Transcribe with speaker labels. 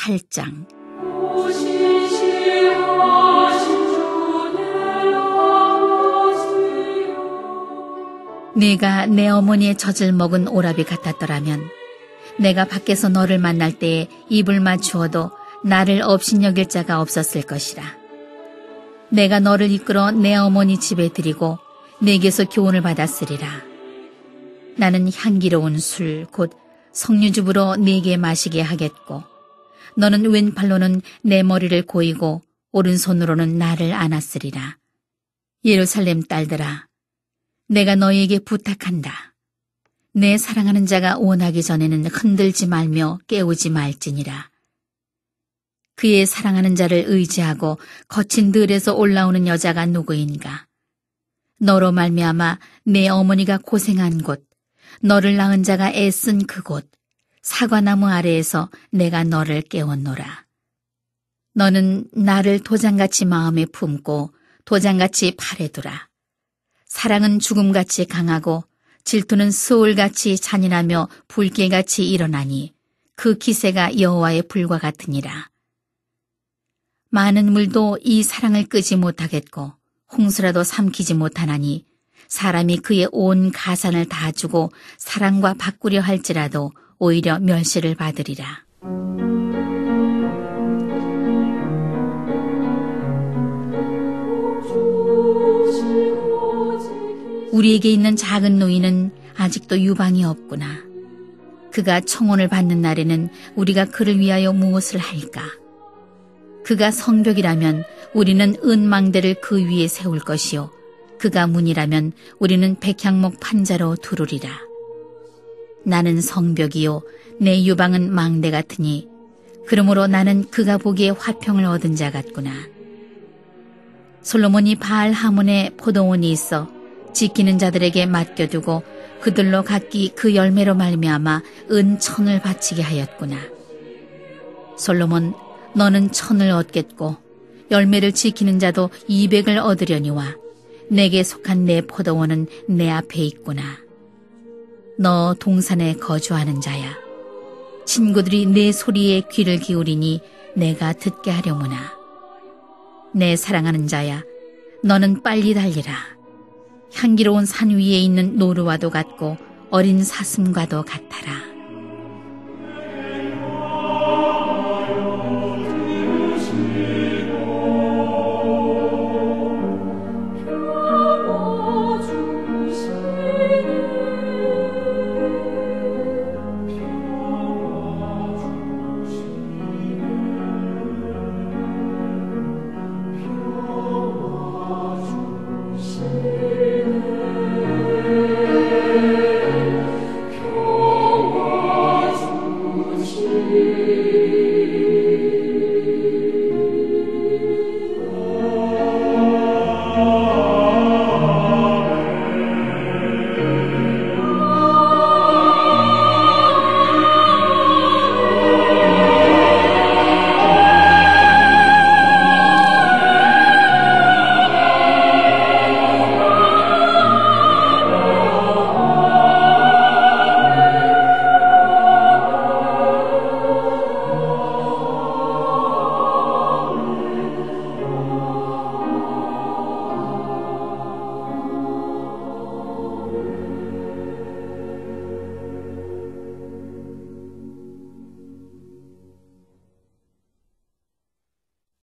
Speaker 1: 8장 네가 내 어머니의 젖을 먹은 오라비 같았더라면 내가 밖에서 너를 만날 때에 입을 맞추어도 나를 업신여길 자가 없었을 것이라. 내가 너를 이끌어 내 어머니 집에 들이고 내게서 교훈을 받았으리라. 나는 향기로운 술, 곧 석류즙으로 네게 마시게 하겠고, 너는 왼팔로는 내 머리를 고이고 오른손으로는 나를 안았으리라. 예루살렘 딸들아, 내가 너희에게 부탁한다. 내 사랑하는 자가 원하기 전에는 흔들지 말며 깨우지 말지니라. 그의 사랑하는 자를 의지하고 거친 들에서 올라오는 여자가 누구인가? 너로 말미암아 내 어머니가 고생한 곳, 너를 낳은 자가 애쓴 그곳, 사과나무 아래에서 내가 너를 깨웠노라. 너는 나를 도장같이 마음에 품고 도장같이 팔에 두라. 사랑은 죽음같이 강하고 질투는 수울같이 잔인하며 불길같이 일어나니 그 기세가 여호와의 불과 같으니라. 많은 물도 이 사랑을 끄지 못하겠고 홍수라도 삼키지 못하나니 사람이 그의 온 가산을 다 주고 사랑과 바꾸려 할지라도 오히려 멸시를 받으리라. 우리에게 있는 작은 노인은 아직도 유방이 없구나. 그가 청혼을 받는 날에는 우리가 그를 위하여 무엇을 할까? 그가 성벽이라면 우리는 은망대를 그 위에 세울 것이요. 그가 문이라면 우리는 백향목 판자로 두르리라. 나는 성벽이요. 내 유방은 망대 같으니 그러므로 나는 그가 보기에 화평을 얻은 자 같구나. 솔로몬이 바알 하몬에 포도원이 있어 지키는 자들에게 맡겨두고 그들로 각기 그 열매로 말미암아 은 천을 바치게 하였구나. 솔로몬 너는 천을 얻겠고 열매를 지키는 자도 이백을 얻으려니와 내게 속한 내 포도원은 내 앞에 있구나. 너 동산에 거주하는 자야. 친구들이 내 소리에 귀를 기울이니 내가 듣게 하려무나. 내 사랑하는 자야, 너는 빨리 달리라. 향기로운 산 위에 있는 노루와도 같고 어린 사슴과도 같아라.